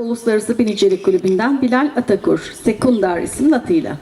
Uluslararası Binicilik Kulübü'nden Bilal Atakur, Sekundar isimli atıyla.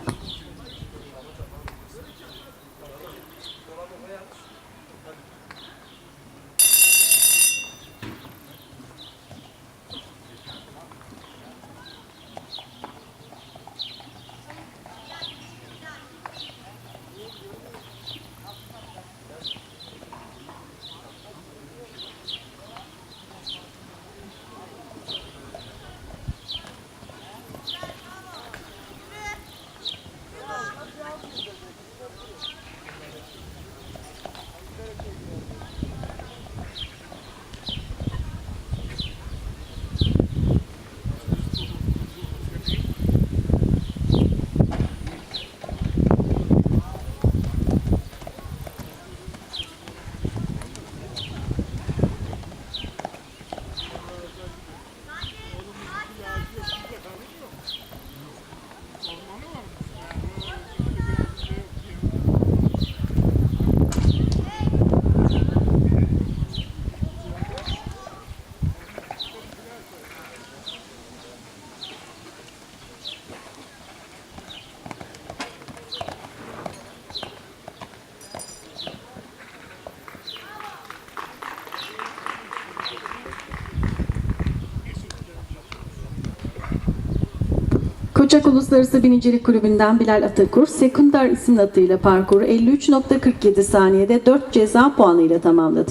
Koçak Uluslararası Binicilik Kulübü'nden Bilal Atakur, Sekundar isimli atıyla parkuru 53.47 saniyede 4 ceza puanıyla tamamladı.